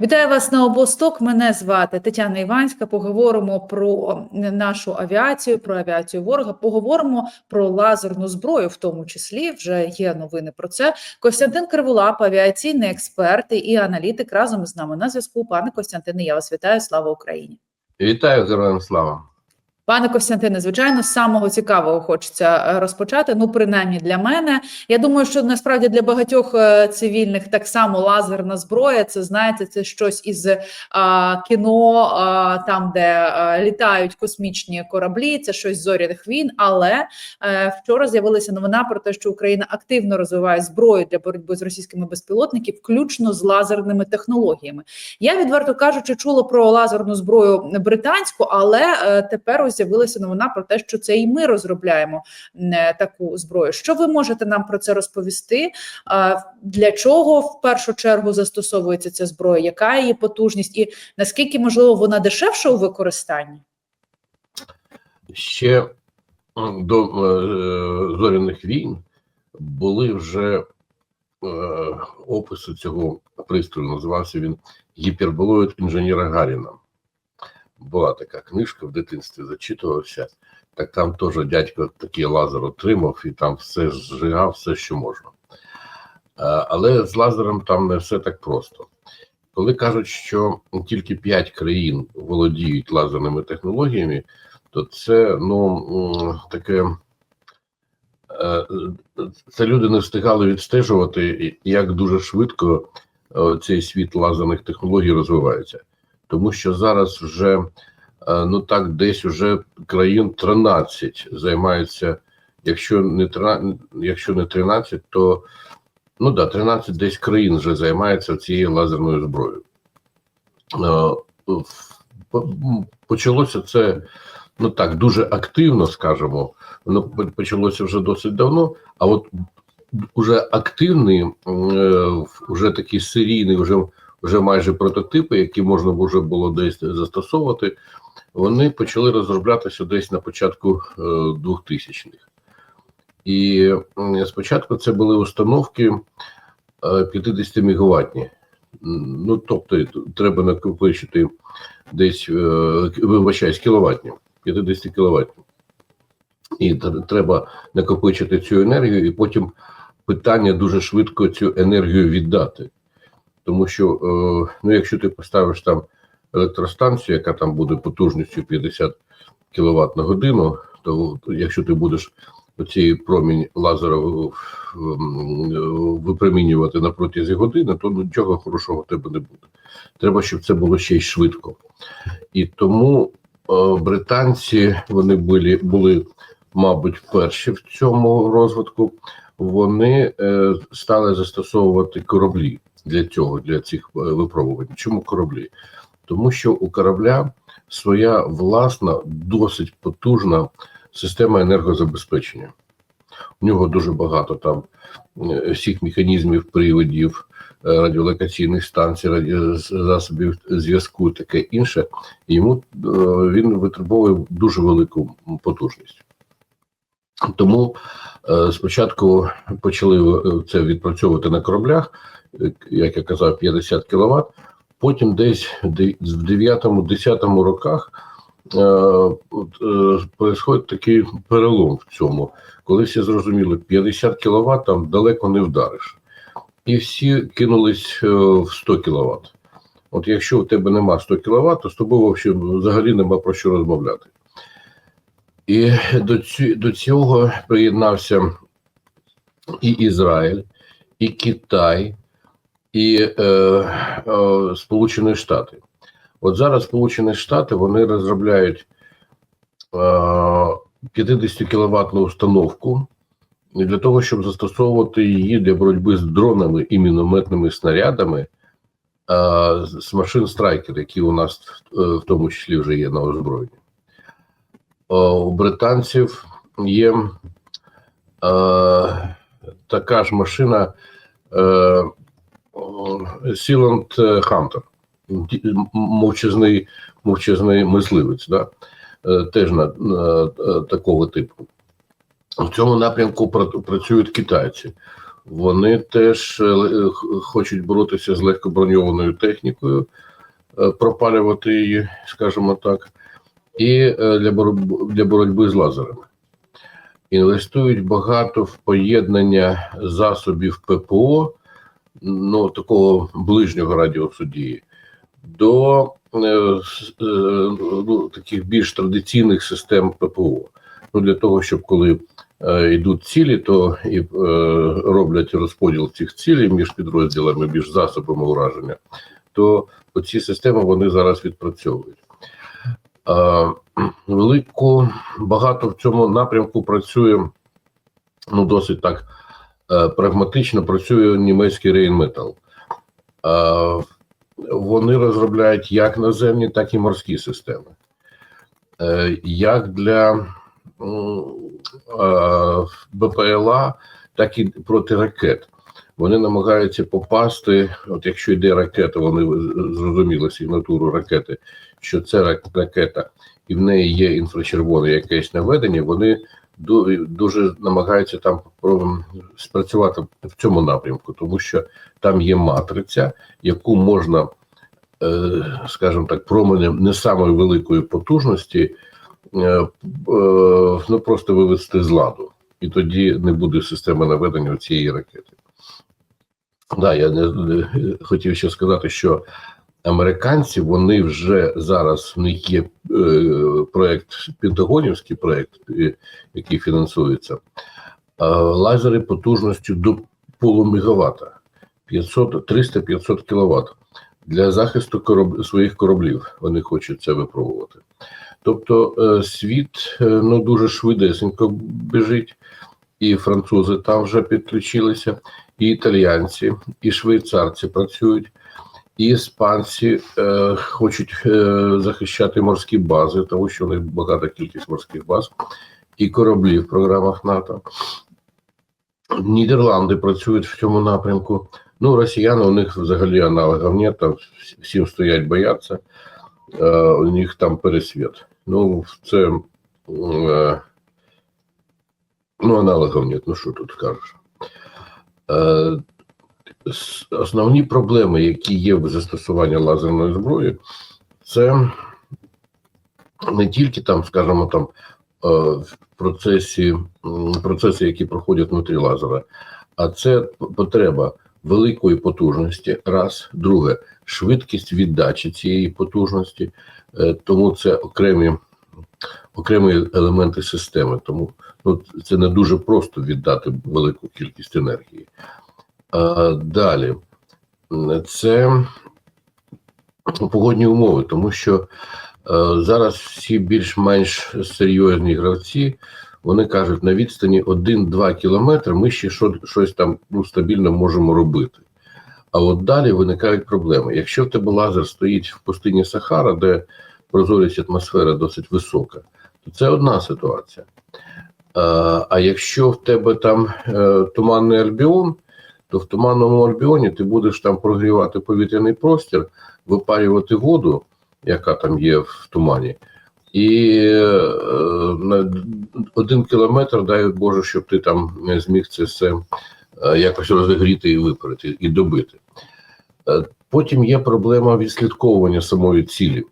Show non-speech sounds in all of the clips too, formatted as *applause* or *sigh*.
Вітаю вас на обосток. Мене звати Тетяна Іванська. Поговоримо про нашу авіацію, про авіацію ворога. Поговоримо про лазерну зброю, в тому числі вже є новини про це. Костянтин Криволап, авіаційний експерт і аналітик разом з нами на зв'язку. Пане Костянтине, я вас вітаю. Слава Україні! Вітаю героям слава. Пане Костянтине, звичайно, з самого цікавого хочеться е, розпочати. Ну, принаймні для мене. Я думаю, що насправді для багатьох е, цивільних так само лазерна зброя. Це знаєте, це щось із а, кіно, а, там де а, літають космічні кораблі. Це щось зоряних війн. Але е, вчора з'явилася новина про те, що Україна активно розвиває зброю для боротьби з російськими безпілотниками, включно з лазерними технологіями. Я відверто кажучи, чула про лазерну зброю британську, але е, тепер з'явилася новина про те, що це і ми розробляємо е, таку зброю. Що ви можете нам про це розповісти? Для чого в першу чергу застосовується ця зброя? Яка її потужність, і наскільки можливо вона дешевша у використанні? Ще до е, зоряних війн були вже е, описи цього пристрою. Називався він гіперболоїд інженера Гаріна. Була така книжка в дитинстві, зачитувався. Так там теж дядько такий лазер отримав і там все зжигав, все, що можна. Але з лазером там не все так просто. Коли кажуть, що тільки 5 країн володіють лазерними технологіями, то це ну таке. е, Це люди не встигали відстежувати, як дуже швидко е, цей світ лазерних технологій розвивається. Тому що зараз вже е, ну так десь уже країн 13 займаються, якщо не 13, якщо не 13, то ну да, 13 десь країн вже займаються цією лазерною зброєю. Е, Почалося це ну так дуже активно, скажімо. Воно почалося вже досить давно. А от уже активний, е, вже такий серійний, вже вже майже прототипи, які можна вже було десь застосовувати, вони почали розроблятися десь на початку е, 2000-х. І спочатку це були установки е, 50 мегаваттні. Ну, тобто, треба накопичити десь, е, вибачаюсь, кіловатні, 50 кіловатні. І треба накопичити цю енергію, і потім питання дуже швидко цю енергію віддати. Тому що, е, ну, якщо ти поставиш там електростанцію, яка там буде потужністю 50 кВт на годину, то якщо ти будеш оцей промінь лазера випромінювати на протязі години, то нічого хорошого в тебе не буде. Треба, щоб це було ще й швидко. І тому е, британці вони були, були, мабуть, перші в цьому розвитку. Вони е, стали застосовувати кораблі для цього, для цих е, випробувань. Чому кораблі? Тому що у корабля своя власна, досить потужна система енергозабезпечення. У нього дуже багато там е, всіх механізмів, приводів, е, радіолокаційних станцій, раді- засобів зв'язку, таке інше. Йому він витребовує дуже велику потужність. Тому е, спочатку почали е, це відпрацьовувати на кораблях, е, як я казав, 50 кВт. Потім десь в 9-10 роках происходить такий перелом в цьому, коли всі зрозуміли, 50 кВт там далеко не вдариш. І всі кинулись в 100 кВт. От якщо у тебе нема 100 кВт, то з тобою взагалі нема про що розмовляти. І до, ці, до цього приєднався і Ізраїль, і Китай, і е, е, Сполучені Штати. От зараз Сполучені Штати вони розробляють е, 50 кВт установку для того, щоб застосовувати її для боротьби з дронами і мінометними снарядами е, з машин страйкер, які у нас е, в тому числі вже є на озброєнні. Е, У британців є е, така ж машина е, Сіланд Хантер, мовчазний, мовчазний мисливець, да? Е, теж на, е, такого типу. В цьому напрямку пра- працюють китайці. Вони теж е, хочуть боротися з легкоброньованою технікою, е, пропалювати її, скажімо так, і е, для боротьби, для боротьби з лазерами. Інвестують багато в поєднання засобів ППО, ну такого ближнього радіусу дії, до е, е, ну, таких більш традиційних систем ППО. Ну, для того, щоб коли е, йдуть цілі, то і е, роблять розподіл цих цілей між підрозділами, між засобами ураження, то оці системи вони зараз відпрацьовують. Е, велику багато в цьому напрямку працює ну досить так е, прагматично працює німецький. Е, вони розробляють як наземні, так і морські системи. Е, як для БПЛА, так і проти ракет. Вони намагаються попасти, от якщо йде ракета, вони зрозуміли сигнатуру ракети, що це рак- ракета, і в неї є інфрачервоне якесь наведення, вони дуже намагаються там спрацювати в цьому напрямку, тому що там є матриця, яку можна, е, скажімо так, променем не самої великої потужності, е, е, ну просто вивести з ладу, і тоді не буде системи наведення цієї ракети. Да, я не, хотів ще сказати, що американці вони вже зараз в них є е, проект Пентагонівський проект, який фінансується, е, лазери потужністю до полумегаватта, 500, 300-500 кВт для захисту кораб, своїх кораблів. Вони хочуть це випробувати. Тобто е, світ е, ну дуже швидесенько біжить, і французи там вже підключилися, і італіянці, і швейцарці працюють, і іспанці е, хочуть е, захищати морські бази, тому що у них багата кількість морських баз, і кораблі в програмах НАТО. Нідерланди працюють в цьому напрямку. Ну, росіяни у них взагалі аналогів нет, там всім стоять, бояться, е, у них там пересвіт. Ну, це е, ну, аналогів нет, ну що тут скажеш. Е, основні проблеми, які є в застосуванні лазерної зброї, це не тільки там, скажімо, там е, в процесі, процеси, які проходять внутрі лазера, а це потреба великої потужності. Раз, друге, швидкість віддачі цієї потужності, Е, тому це окремі, окремі елементи системи. Тому ну, це не дуже просто віддати велику кількість енергії. А, далі, це погодні умови, тому що е, зараз всі більш-менш серйозні гравці вони кажуть, на відстані 1-2 кілометри ми ще що, щось там ну, стабільно можемо робити. А от далі виникають проблеми. Якщо в тебе лазер стоїть в пустині Сахара, де прозорість атмосфери досить висока, то це одна ситуація. А, якщо в тебе там е, туманний альбіон, то в туманному альбіоні ти будеш там прогрівати повітряний простір, випарювати воду, яка там є в тумані, і е, на один кілометр, дай Боже, щоб ти там зміг це все е, якось розігріти і випарити, і добити. Потім є проблема відслідковування самої цілі.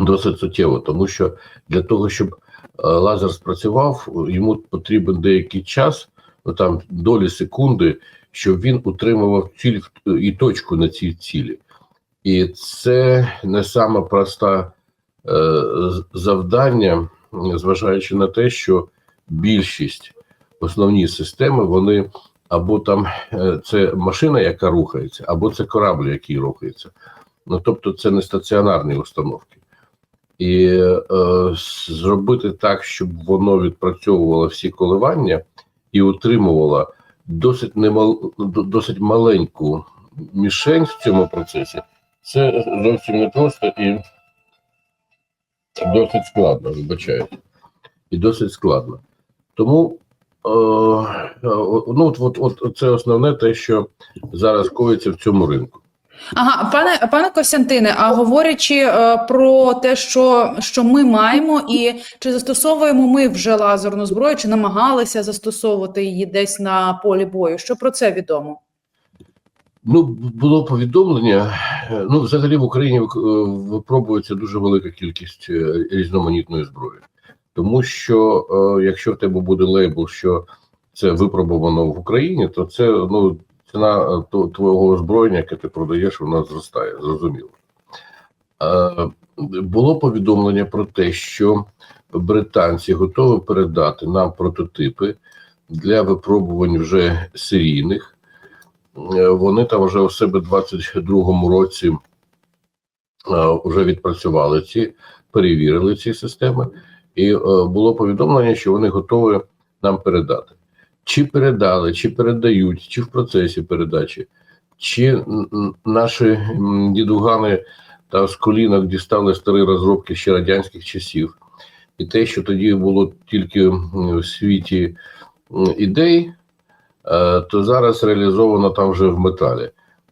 Досить суттєво, тому що для того, щоб лазер спрацював, йому потрібен деякий час, там долі секунди, щоб він утримував ціль і точку на цій цілі. І це не саме проста е, завдання, зважаючи на те, що більшість основні системи, вони або там е, це машина, яка рухається, або це корабль, який рухається. Ну тобто, це не стаціонарні установки. І е, зробити так, щоб воно відпрацьовувало всі коливання і утримувало досить немал, досить маленьку мішень в цьому процесі, це зовсім не просто і досить складно, вибачайте. І досить складно. Тому е, ну, от, от, от це основне те, що зараз коїться в цьому ринку. Ага, пане пане Костянтине, а говорячи е, про те, що, що ми маємо, і чи застосовуємо ми вже лазерну зброю, чи намагалися застосовувати її десь на полі бою? Що про це відомо? Ну, було повідомлення. е, Ну, взагалі в Україні е, випробується дуже велика кількість е, різноманітної зброї, тому що е, якщо в тебе буде лейбл, що це випробувано в Україні, то це ну ціна е, твого озброєння, яке ти продаєш, вона зростає, зрозуміло. Е, Було повідомлення про те, що британці готові передати нам прототипи для випробувань вже серійних. Е, Вони там вже у себе в 22-му році вже відпрацювали ці, перевірили ці системи, і було повідомлення, що вони готові нам передати. Чи передали, чи передають, чи в процесі передачі, чи наші дідугани та з колінок дістали старі розробки ще радянських часів, і те, що тоді було тільки в світі ідей, е, то зараз реалізовано там вже в металі.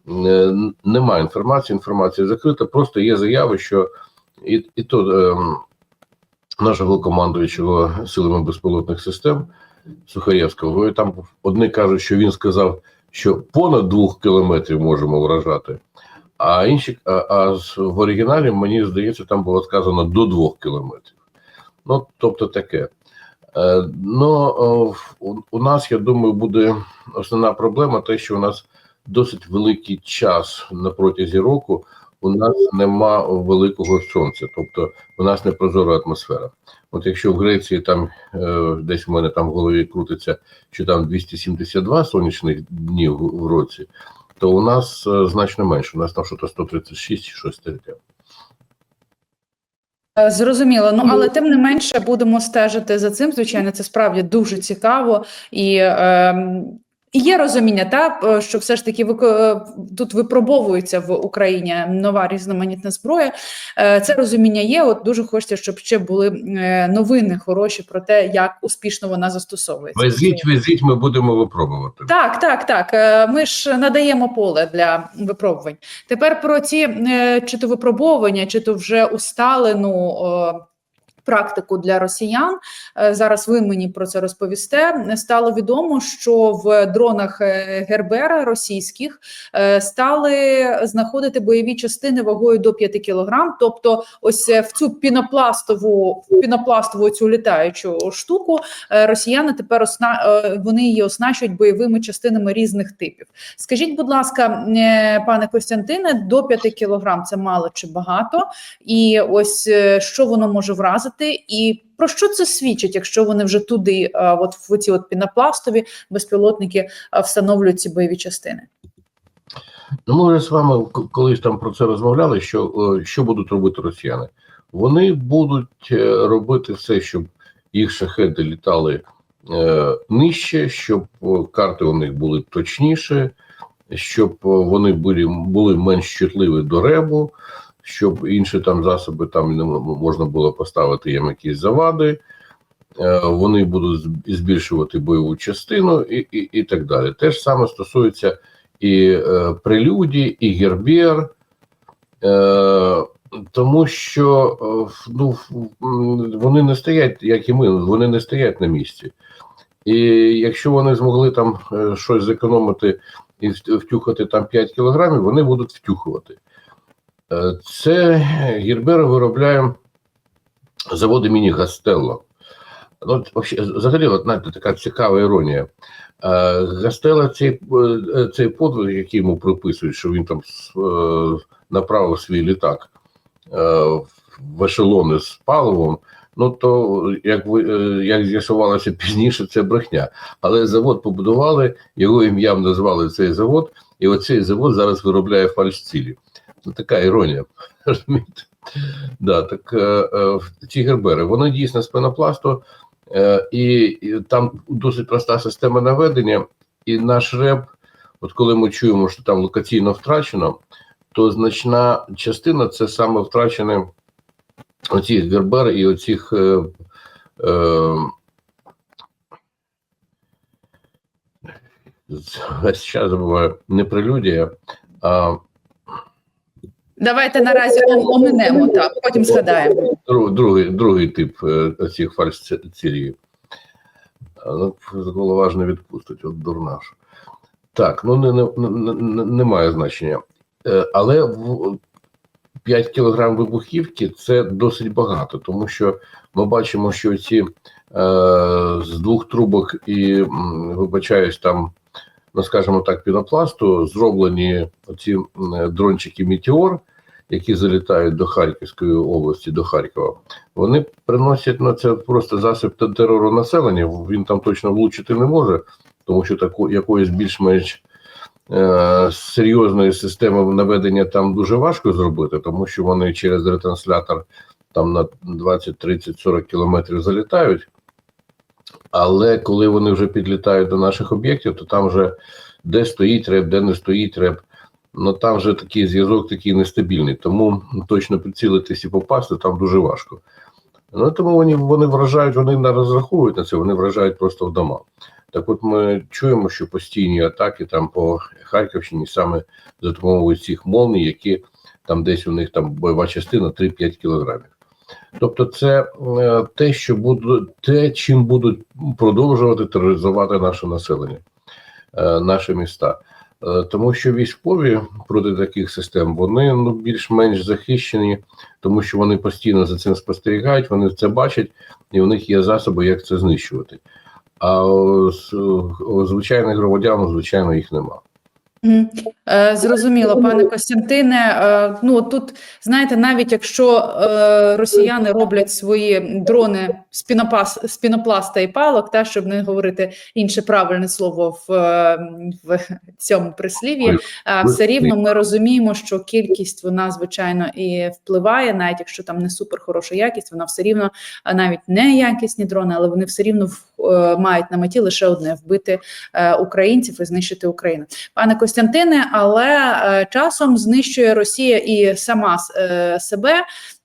Е, Немає інформації, інформація закрита, просто є заяви, що і, і то е, нашого командуючого силами безпілотних систем Сухарєвського, там одні кажуть, що він сказав, що понад двох кілометрів можемо вражати, а інші, а, а в оригіналі, мені здається, там було сказано до двох кілометрів. Ну, тобто таке. Е, Ну, у, у нас, я думаю, буде основна проблема, те, що у нас досить великий час на протязі року. У нас нема великого сонця, тобто у нас не прозора атмосфера. От якщо в Греції там е, десь в мене там в голові крутиться, що там 272 сонячних днів в році, то у нас е, значно менше. У нас там щось 136 чи щось таке. Е, Зрозуміло, ну але тим не менше будемо стежити за цим. Звичайно, це справді дуже цікаво і. ем, І є розуміння, та е, що все ж таки е, тут випробовується в Україні нова різноманітна зброя. Е, Це розуміння є. От дуже хочеться, щоб ще були новини хороші про те, як успішно вона застосовується. Везіть, везіть, ми будемо випробувати. Так, так, так. Ми ж надаємо поле для випробувань. Тепер про ці чи то випробовування, чи то вже усталену. Практику для росіян Е, зараз ви мені про це розповісте. Стало відомо, що в дронах е, Гербера російських е, стали знаходити бойові частини вагою до 5 кілограм. Тобто, ось в цю пінопластову пінопластову цю літаючу штуку росіяни тепер осна вони її оснащують бойовими частинами різних типів. Скажіть, будь ласка, пане Костянтине, до 5 кілограм це мало чи багато? І ось що воно може вразити, і про що це свідчить, якщо вони вже туди, от в ці от пінопластові безпілотники встановлюють ці бойові частини? Ну, ми вже з вами колись там про це розмовляли. Що, е, що будуть робити росіяни? Вони будуть е, робити все, щоб їх шахеди літали е, нижче, щоб е, карти у них були точніші, щоб вони були, були менш чутливі до ребу, щоб інші там засоби там не можна було поставити їм якісь завади. Е, Вони будуть збільшувати бойову частину і, і, і так далі. Те ж саме стосується і е, прелюдії, і гербер, е, тому що е, ну, вони не стоять, як і ми, вони не стоять на місці. І якщо вони змогли там е, щось зекономити і втюхати там 5 кілограмів, вони будуть втюхувати. Е, Це Гербер виробляє завод імені Гастелло. Ну, взагалі, знаєте, така цікава іронія. Е, Гастелло цей, е, цей подвиг, який йому приписують, що він там направив свій літак в ешелони з паливом. Ну то як ви як з'ясувалося пізніше, це брехня. Але завод побудували, його ім'ям назвали цей завод, і оцей завод зараз виробляє фальшцілі. Ну, така іронія. *laughs* розумієте? Да, так е, е, ці гербери, вони дійсно з пенопласту, е, і, там досить проста система наведення, і наш реп, от коли ми чуємо, що там локаційно втрачено, то значна частина це саме втрачені оці гербери і оцих. Е, е, *laughs* зараз забуваю, не прелюдія, а Давайте наразі оминемо так, потім згадаємо. Другий, другий тип е, цих фальсцілів. Голова ж відпустить, от дурна ж. Так, ну не, не, не, не- немає значення. Е, Але 5 кілограм вибухівки це досить багато, тому що ми бачимо, що ці е, з двох трубок і, вибачаюсь, там, ну скажімо так, пінопласту зроблені оці м, дрончики Мітеор, які залітають до Харківської області, до Харкова. Вони приносять на це просто засіб терору населення. Він там точно влучити не може, тому що таку якоїсь більш-менш е, серйозної системи наведення там дуже важко зробити, тому що вони через ретранслятор там на 20, 30, 40 кілометрів залітають. Але коли вони вже підлітають до наших об'єктів, то там вже де стоїть реп, де не стоїть реп. Ну там вже такий зв'язок такий нестабільний, тому точно прицілитись і попасти там дуже важко. Ну тому вони, вони вражають, вони не розраховують на це, вони вражають просто в дома. Так от ми чуємо, що постійні атаки там по Харківщині саме за допомогою цих молній, які там десь у них там бойова частина 3-5 кілограмів. Тобто, це е, те, що буде, те, чим будуть продовжувати тероризувати наше населення, е, наші міста. Е, Тому що військові проти таких систем вони ну більш-менш захищені, тому що вони постійно за цим спостерігають, вони це бачать, і у них є засоби, як це знищувати. А звичайних громадян, звичайно, їх нема. Е, Зрозуміло, пане Костянтине. Е, Ну тут знаєте, навіть якщо е, росіяни роблять свої дрони з пінопас з пінопласта і палок, та щоб не говорити інше правильне слово в, в цьому прислів'ї, все рівно ми розуміємо, що кількість вона звичайно і впливає, навіть якщо там не супер хороша якість, вона все рівно навіть не якісні дрони, але вони все рівно в- мають на меті лише одне вбити українців і знищити Україну. Пане Костянтине, але е, часом знищує Росія і сама е, себе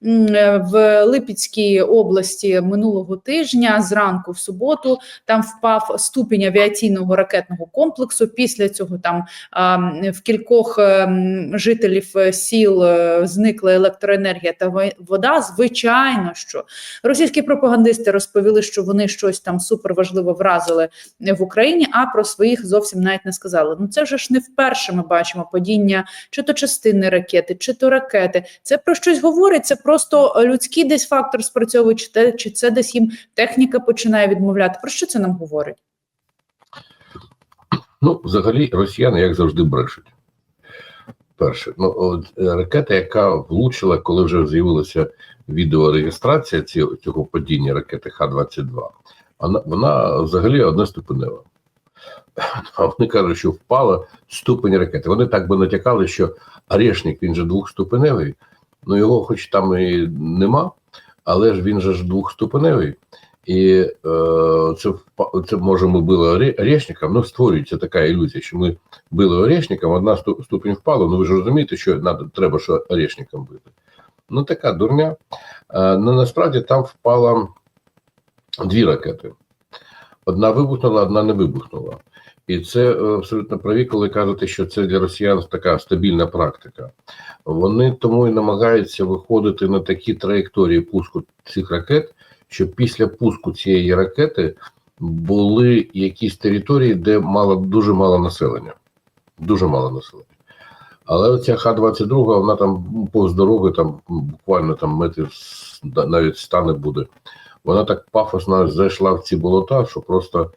в Липецькій області минулого тижня. Зранку в суботу там впав ступінь авіаційного ракетного комплексу. Після цього там в кількох е, жителів е, сіл е, зникла електроенергія та вода. Звичайно, що російські пропагандисти розповіли, що вони щось там суперважливо вразили в Україні, а про своїх зовсім навіть не сказали. Ну це вже ж не вперше ми бачимо падіння чи то частини ракети, чи то ракети. Це про щось говорить. Це просто людський десь фактор спрацьовує, чи те, чи це десь їм техніка починає відмовляти. Про що це нам говорить? Ну, взагалі, росіяни, як завжди, брешуть. Перше, ну от, е, ракета, яка влучила, коли вже з'явилася відеореєстрація цього, цього падіння ракети Х-22, вона, вона взагалі одноступенева. Вони кажуть, що впала ступень ракети. Вони так би натякали, що Орешник, він же двохступеневий, ну його хоч там і нема, але ж він же ж двохступеневий. І е, це, це може ми били орешником, ну створюється така ілюзія, що ми били орешником, одна ступінь впала, ну ви ж розумієте, що надо, треба що орешником бити. Ну така дурня. Е, ну, насправді там впало дві ракети. Одна вибухнула, одна не вибухнула. І це е, абсолютно праві, коли кажете, що це для росіян така стабільна практика. Вони тому і намагаються виходити на такі траєкторії пуску цих ракет, щоб після пуску цієї ракети були якісь території, де мало дуже мало населення. Дуже мало населення. Але оця Х-22, вона там повз дороги, там буквально там метрів навіть стане буде. Вона так пафосно зайшла в ці болота, що просто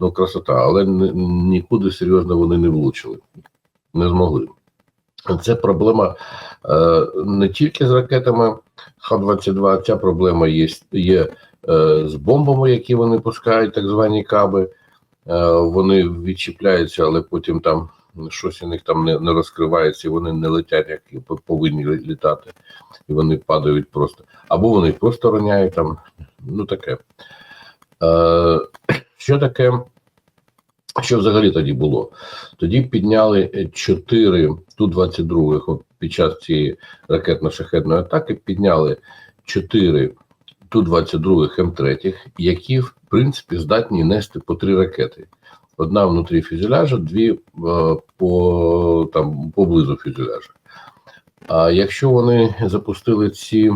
ну, красота. Але нікуди серйозно вони не влучили, не змогли. Це проблема е, не тільки з ракетами Х-22, ця проблема є, є е, з бомбами, які вони пускають, так звані каби. Е, вони відчіпляються, але потім там щось у них там не, не розкривається, і вони не летять, як повинні літати, і вони падають просто. Або вони просто роняють там, ну таке. Е, що таке? Що взагалі тоді було? Тоді підняли 4 Ту-22 під час цієї ракетно-шахетної атаки, підняли 4 Ту-22 М3, які, в принципі, здатні нести по три ракети. Одна внутрі фюзеляжа, дві е, по, там, поблизу фюзеляжа. А якщо вони запустили ці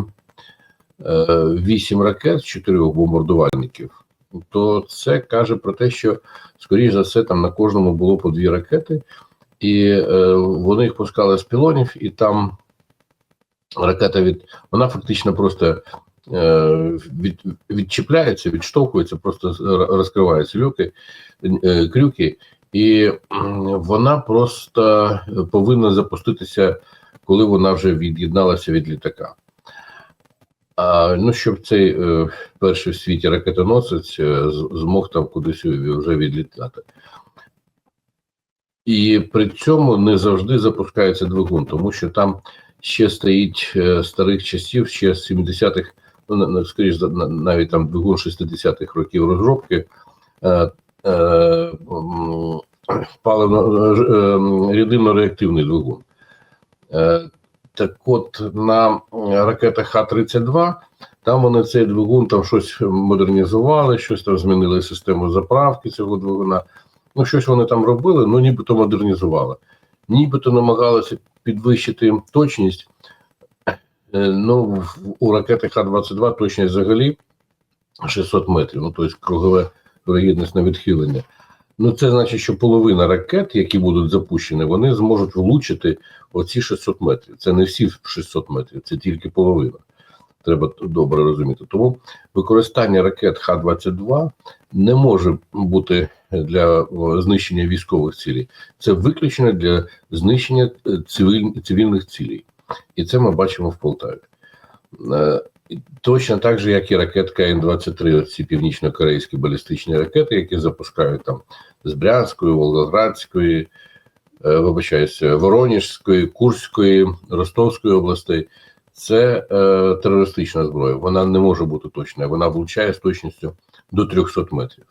е, вісім ракет з чотирьох бомбардувальників, то це каже про те, що скоріш за все там на кожному було по дві ракети, і е, вони їх пускали з пілонів, і там ракета від вона фактично просто е, від, відчіпляється, відштовхується, просто розкриваються люки, е, крюки, і м, вона просто повинна запуститися, коли вона вже від'єдналася від літака. А, ну, щоб цей е, перший в світі ракетоносець е, змог там кудись вже відлітати. І при цьому не завжди запускається двигун, тому що там ще стоїть е, старих часів, ще з 70-х, ну, скоріш навіть там двигун 60-х років розробки, е, е, паливно, е, рідинно-реактивний двигун. Так от на ракетах Х-32 там вони цей двигун там щось модернізували, щось там змінили систему заправки цього двигуна. Ну, щось вони там робили, ну нібито модернізували. Нібито намагалися підвищити точність. Е, Ну, у ракети Х-22 точність взагалі 600 метрів, ну тобто кругове вирогідностне відхилення. Ну, це значить, що половина ракет, які будуть запущені, вони зможуть влучити оці 600 метрів. Це не всі 600 метрів, це тільки половина. Треба добре розуміти. Тому використання ракет Х-22 не може бути для знищення військових цілей. Це виключно для знищення е, цивіль, цивільних цілей. І це ми бачимо в Полтаві. Точно так же, як і ракетка Н-23, ці північно-корейські балістичні ракети, які запускають там з Брянської, Волгоградської, е, вибачаюся, Воронежської, Курської, Ростовської областей. Це е, терористична зброя. Вона не може бути точною. Вона влучає з точністю до 300 метрів.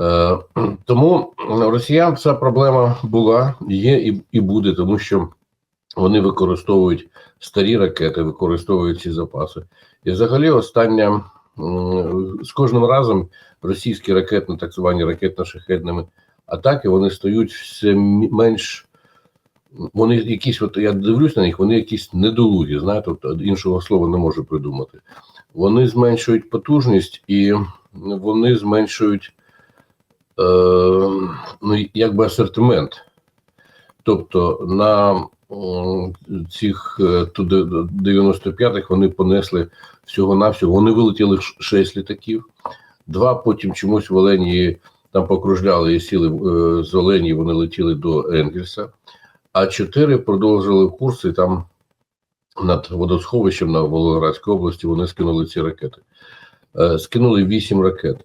Е, тому росіян ця проблема була, є і, і буде, тому що вони використовують старі ракети, використовують ці запаси. І взагалі, остання з кожним разом російські ракетні, так звані ракетно-шахедними атаки, вони стають все менш. Вони якісь, от я дивлюсь на них, вони якісь недолугі, знаєте, от іншого слова не можу придумати. Вони зменшують потужність і вони зменшують е, ну, якби асортимент. Тобто на цих е, Ту-95-х вони понесли всього-навсього. Вони вилетіли 6 літаків, два потім чомусь в Оленії там покружляли і сіли е, з Оленії, вони летіли до Енгельса, а чотири продовжили курс і там над водосховищем на Волгоградській області вони скинули ці ракети. Е, Скинули 8 ракет.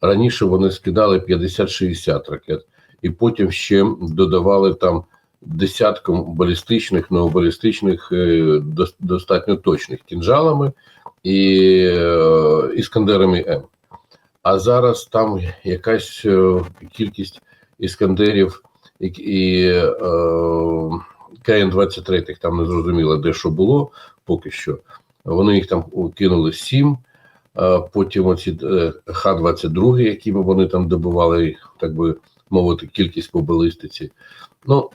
Раніше вони скидали 50-60 ракет, і потім ще додавали там десятком балістичних, новобалістичних, е, достатньо точних кінжалами і е, іскандерами М. А зараз там якась е, кількість іскандерів і, і е, КН-23 там не зрозуміло, де що було поки що. Вони їх там кинули сім. Потім оці е, Х-22, які вони там добували, так би мовити, кількість по балістиці. Ну,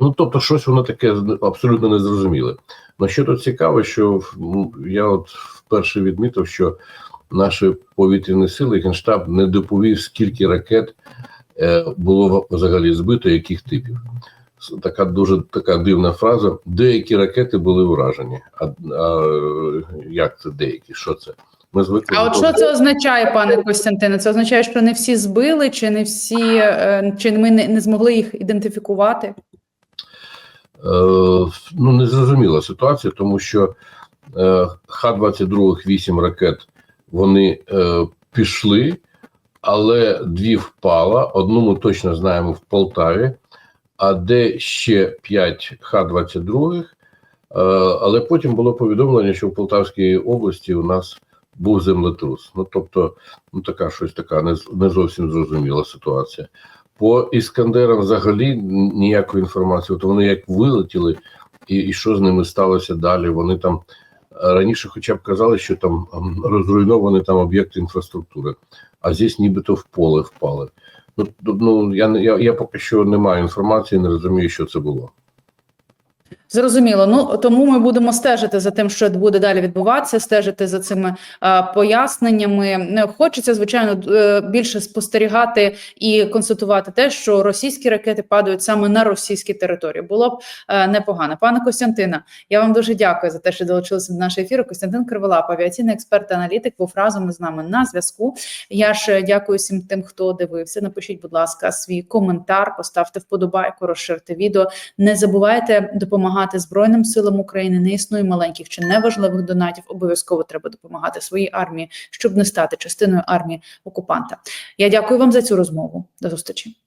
ну тобто, щось воно таке абсолютно незрозуміле. Ну, що тут цікаво, що я от вперше відмітив, що наші повітряні сили Генштаб не доповів, скільки ракет е, було взагалі збито, яких типів. Така дуже така дивна фраза. Деякі ракети були вражені. А, а як це деякі? Що це? Ми звикли. А от що це означає, пане Костянтине? Це означає, що не всі збили, чи не всі, е, чи ми не, не змогли їх ідентифікувати? Е, ну, незрозуміла ситуація, тому що е, Х-22 8 ракет вони е, пішли, але дві впала. Одну ми точно знаємо в Полтаві, а де ще 5 Х-22, е, але потім було повідомлення, що в Полтавській області у нас був землетрус. Ну, тобто, ну така щось така не, не зовсім зрозуміла ситуація. По іскандерам взагалі ніякої інформації. От вони як вилетіли, і, і що з ними сталося далі. Вони там е, раніше, хоча б казали, що там ем, розруйновані там об'єкти інфраструктури, а здесь нібито в поле впали. Ну, ну я, я, я поки що не маю інформації, не розумію, що це було. Зрозуміло. Ну тому ми будемо стежити за тим, що буде далі відбуватися, стежити за цими е, поясненнями. Не хочеться, звичайно, е, більше спостерігати і констатувати те, що російські ракети падають саме на російські території. Було б е, непогано. Пане Костянтина, я вам дуже дякую за те, що долучилися до нашого ефіру. Костянтин Криволап, авіаційний експерт та аналітик, був разом із нами на зв'язку. Я ж е, дякую всім тим, хто дивився. Напишіть, будь ласка, свій коментар, поставте вподобайку, розширте відео. Не забувайте допомагати Збройним силам України. Не існує маленьких чи неважливих донатів. Обов'язково треба допомагати своїй армії, щоб не стати частиною армії окупанта. Я дякую вам за цю розмову. До зустрічі.